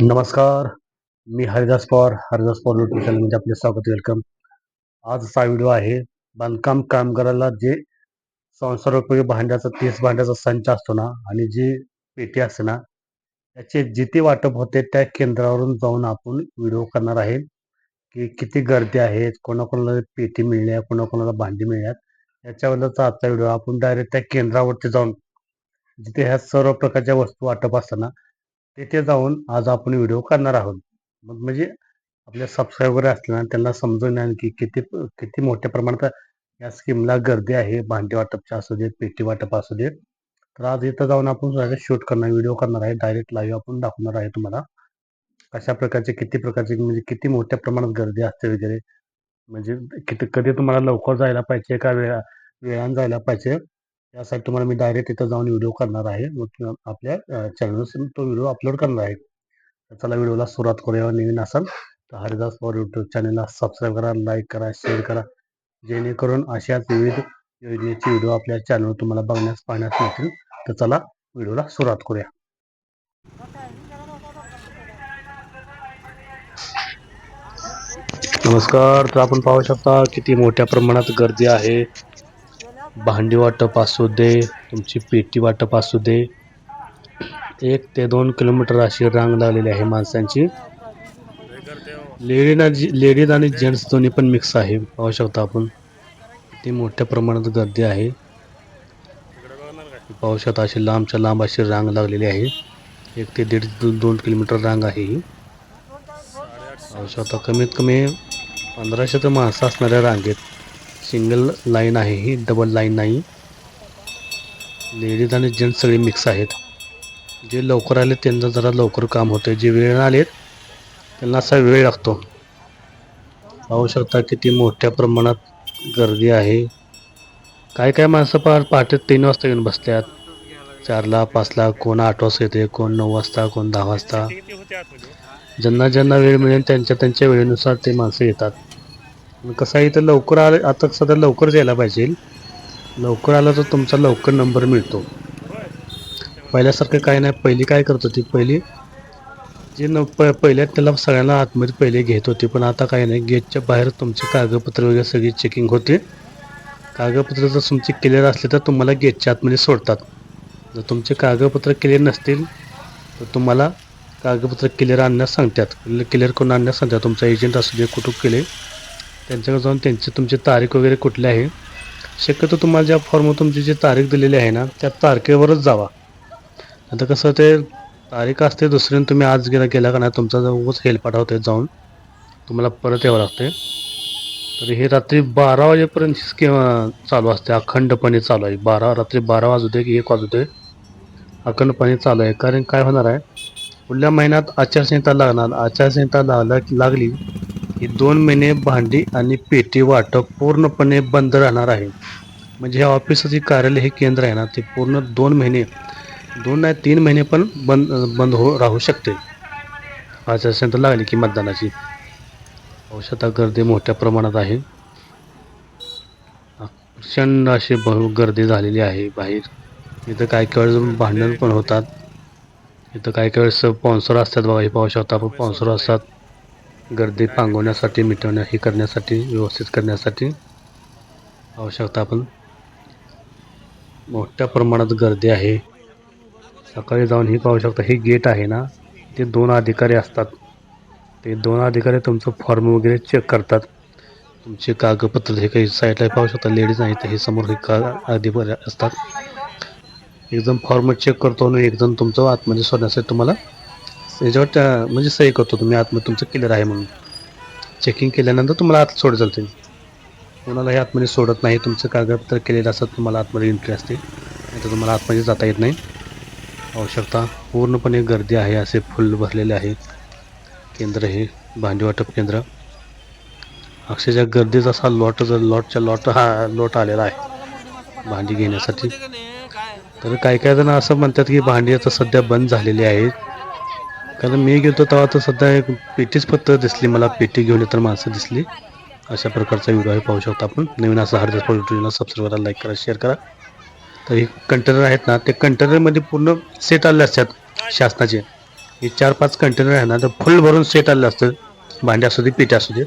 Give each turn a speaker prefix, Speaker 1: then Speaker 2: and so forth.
Speaker 1: नमस्कार मी हरिदास पवार हरिदास पवार यूट्यूब चॅनलमध्ये आपले स्वागत वेलकम. आजचा व्हिडिओ आहे बांधकाम कामगाराला जे संसारोपयोगी भांड्याचा तीस भांड्याचा संच असतो ना आणि जी पेटी असते ना त्याचे जिथे वाटप होते त्या केंद्रावरून जाऊन आपण व्हिडिओ करणार आहे. की किती गर्दी आहेत कोणाकोणाला पेटी मिळल्या कोणाकोणाला भांडी मिळण्यात. याच्याबद्दलचा आजचा व्हिडिओ. आपण डायरेक्ट त्या केंद्रावरती जाऊन जिथे ह्या सर्व प्रकारच्या वस्तू वाटप असताना तिथे जाऊन आज आपण व्हिडिओ करणार आहोत. मग म्हणजे आपल्या सबस्क्रायबर असले त्यांना समजून आणखी की किती किती मोठ्या प्रमाणात या स्कीमला गर्दी आहे भांडी वाटपच्या असू देत पेटी वाटप असू देत. तर आज इथं जाऊन आपण शूट करणार व्हिडिओ करणार आहे डायरेक्ट लाईव्ह आपण दाखवणार आहे तुम्हाला. कशा प्रकारचे किती प्रकारचे म्हणजे किती मोठ्या प्रमाणात गर्दी असते वगैरे. म्हणजे किती कधी तुम्हाला लवकर जायला पाहिजे का वेळा वेळानं जायला पाहिजे. यासाठी तुम्हाला मी डायरेक्ट इथं जाऊन व्हिडिओ करणार आहे. आपल्या चॅनलवर तो व्हिडिओ अपलोड करणार आहे. तर चला व्हिडिओला सुरुवात करूया नवीन असाल तर हरिदास पवार यूट्यूब चॅनलला सबस्क्राईब करा लाईक करा शेअर करा. जेणेकरून अशाच विविध योजनेचे व्हिडिओ आपल्या चॅनलवर तुम्हाला बघण्यास पाहण्यास मिळतील. तर चला व्हिडिओला सुरुवात करूया. नमस्कार. तर आपण पाहू शकता किती मोठ्या प्रमाणात गर्दी आहे. भांडी वाटप असू दे तुमची पेटी वाटप असू दे. एक ते दोन किलोमीटर अशी रांग लागलेली आहे माणसांची. लेडीज लेडीज आणि जेंट्स दोन्ही पण मिक्स आहे पाहू शकता आपण. ती मोठ्या प्रमाणात गर्दी आहे. पाहू शकता अशी लांबच्या लांब अशी रांग लागलेली आहे. एक ते दीड दोन किलोमीटर रांग आहे ही. पाहू शकता कमीत कमी पंधराशे तर माणसं असणाऱ्या रांगेत सिंगल लाईन आहे ही डबल लाईन नाही. लेडीज आणि जेंट्स सगळे मिक्स आहेत. जे लवकर आले त्यांचं जरा लवकर काम होतं जे वेळ आलेत त्यांना असा वेळ लागतो. पाहू शकता किती मोठ्या प्रमाणात गर्दी आहे. काय काय माणसं पार पहाटे तीन वाजता येऊन बसतात चारला पाचला कोण आठ वाजता येते कोण नऊ वाजता कोण दहा वाजता. ज्यांना ज्यांना वेळ मिळेल त्यांच्या त्यांच्या वेळेनुसार ते माणसं येतात. कसं आहे तर लवकर आले आता सध्या लवकर यायला पाहिजे. लवकर आलं तर तुमचा लवकर नंबर मिळतो. पहिल्यासारखं काय नाही पहिली काय करत होती? पहिली जे न प पहिल्या त्याला सगळ्यांना आतमध्ये पहिले घेत होते पण आता काय नाही. गेटच्या बाहेर तुमचे कागदपत्र वगैरे सगळी चेकिंग होते. कागदपत्र जर तुमचे क्लिअर असले तर तुम्हाला गेटच्या आतमध्ये सोडतात. जर तुमचे कागदपत्र क्लिअर नसतील तर तुम्हाला कागदपत्र क्लिअर आणण्यास सांगतात. क्लिअर करून आणण्यास सांगतात. तुमचा एजंट असू दे कुटुंब केले त्यांच्याकडे जाऊन त्यांची तुमची तारीख वगैरे कुठली आहे. शक्यतो तुम्हाला ज्या फॉर्म तुमची जी तारीख दिलेली आहे ना त्या तारखेवरच जावा. आता कसं ते तारीख असते दुसरीनं तुम्ही आज गेला गेला का नाही तुमचा जवळच हेल्प हेलपाटा होते जाऊन. तुम्हाला परत यावं लागते. तर हे रात्री बारा वाजेपर्यंत स्कीम चालू असते. अखंडपणे चालू आहे. बारा रात्री बारा वाजू दे की एक वाजू दे. अखंडपणे चालू आहे. कारण काय होणार आहे? पुढल्या महिन्यात आचारसंहिता लागणार. आचारसंहिता लागला लागली की दोन महिने भांडी आणि पेटी वाटप पूर्णपणे बंद राहणार आहे. म्हणजे हे ऑफिसचं जे कार्यालय हे केंद्र आहे ना ते पूर्ण दोन महिने दोन नाही तीन महिने पण बंद बंद हो राहू शकते. आचारसंहिता लागली की मतदानाची. औषधा गर्दी मोठ्या प्रमाणात आहे. प्रचंड अशी बहु गर्दी झालेली आहे बाहेर. इथं काही काही वेळेस भांडण पण होतात. इथं काही काही वेळेस स्पॉन्सर असतात बाबा हे पाहू शकता आपण स्पॉन्सर असतात. गर्दी पांगवण्यासाठी मिटवण्या हे करण्यासाठी व्यवस्थित करण्यासाठी. आवश्यकता आपण. मोठ्या प्रमाणात गर्दी आहे. सकाळी जाऊन ही पाहू शकता हे गेट आहे ना ते दोन अधिकारी असतात. ते दोन अधिकारी तुमचं फॉर्म वगैरे चेक करतात. तुमचे कागदपत्र हे काही साईडला पाहू शकता लेडीज आहेत हे समोर हे का अधिकारी असतात. एकदम फॉर्म चेक करतो आणि एकदम तुमचं आतमध्ये सोडण्यासाठी तुम्हाला याच्यावर त्या- म्हणजे सही करतो तुम्ही आतमध्ये तुमचं क्लिअर आहे म्हणून. चेकिंग केल्यानंतर तुम्हाला आत सोड चालते कोणालाही आतमध्ये सोडत नाही तुमचं कागदपत्र केलेलं असतात तुम्हाला आतमध्ये एंट्री असते. नाही तर तुम्हाला आतमध्ये जाता येत नाही. आवश्यकता पूर्णपणे गर्दी आहे असे फुल भरलेले आहेत केंद्र हे भांडी वाटप केंद्र. अक्षरशः गर्दीचा असा लॉट लॉटच्या लॉट हा लॉट आलेला आहे. भांडी घेण्यासाठी. तर काही काही जण असं म्हणतात की भांडी आता सध्या बंद झालेली आहेत. कारण मी गेलो तेव्हा तर सध्या एक पेटीच फक्त दिसली. मला पेटी घेऊन तर माणसं दिसली. अशा प्रकारचा व्हिडिओ आहे पाहू शकता आपण. नवीन असं हरदेश युट्यूबला सबस्क्राईब करा लाईक करा शेअर करा. तर हे कंटेनर आहेत ना ते कंटेनरमध्ये पूर्ण सेट आले असतात शासनाचे. हे चार पाच कंटेनर आहे ना तर फुल भरून सेट आले असतात. भांडे असू दे पेटे असू दे.